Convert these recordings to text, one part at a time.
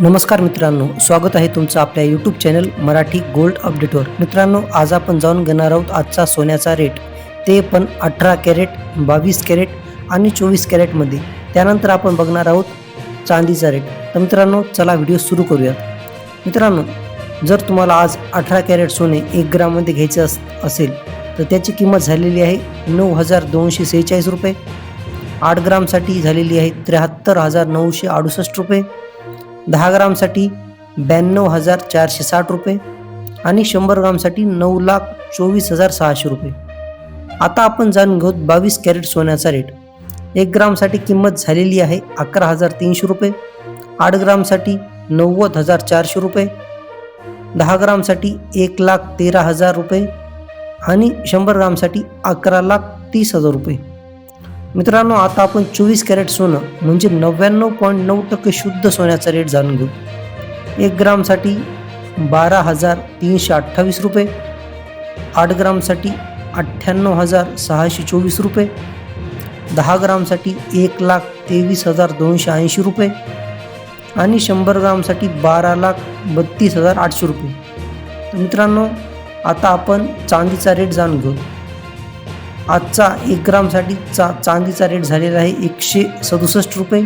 नमस्कार मित्रांनो स्वागत आहे तुमचं आपल्या यूट्यूब चॅनल मराठी गोल्ड अपडेटवर मित्रांनो आज आपण जाऊन घेणार आहोत आजचा सोन्याचा रेट ते पण अठरा कॅरेट बावीस कॅरेट आणि चोवीस कॅरेटमध्ये. त्यानंतर आपण बघणार आहोत चांदीचा रेट तर मित्रांनो चला व्हिडिओ सुरू करूयात. मित्रांनो जर तुम्हाला आज अठरा कॅरेट सोने एक ग्राममध्ये घ्यायचे अस असेल तर त्याची किंमत झालेली आहे नऊ हजार दोनशे सेहेचाळीस रुपये. आठ ग्रामसाठी झालेली आहे त्र्याहत्तर हजार नऊशे अडुसष्ट रुपये. दहा ग्रामसाठी ब्याण्णव हजार चारशे साठ रुपये आणि शंभर ग्रामसाठी नऊ लाख चोवीस हजार सहाशे रुपये. आता आपण जाणून घेऊ बावीस कॅरेट सोन्याचा रेट. एक ग्रामसाठी किंमत झालेली आहे अकरा हजार तीनशे रुपये. आठ ग्रामसाठी नव्वद हजार चारशे रुपये. दहा ग्रामसाठी एक लाख तेरा हजार रुपये आणि शंभर ग्रामसाठी अकरा लाख तीस हजार रुपये. मित्रांनो आता आपण चोवीस कॅरेट सोनं म्हणजे नव्याण्णव पॉईंट नऊ टक्के शुद्ध सोन्याचा रेट जाणून घेऊ. एक ग्रामसाठी बारा हजार तीनशे अठ्ठावीस रुपये आठ ग्रामसाठी अठ्ठ्याण्णव हजार सहाशे चोवीस रुपये दहा ग्रामसाठी एक लाख तेवीस हजार दोनशे ऐंशी रुपये आणि शंभर ग्रामसाठी बारा लाख बत्तीस हजार आठशे रुपये. तर मित्रांनो आता आपण चांदीचा रेट जाणून घेऊ. आजचा एक ग्रामसाठी चा चांदीचा रेट झालेला आहे एकशे सदुसष्ट रुपये.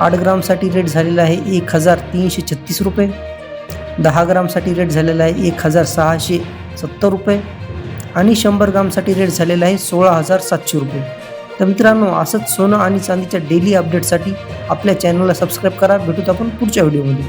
आठ ग्रामसाठी रेट झालेला आहे एक हजार तीनशे छत्तीस रुपये. दहा ग्रामसाठी रेट झालेला आहे एक हजार सहाशे सत्तर रुपये. आणि शंभर ग्रामसाठी रेट झालेला आहे सोळा हजार सातशे रुपये. तर मित्रांनो असंच सोनं आणि चांदीच्या डेली अपडेटसाठी आपल्या चॅनलला सबस्क्राईब करा. भेटूत आपण पुढच्या व्हिडिओमध्ये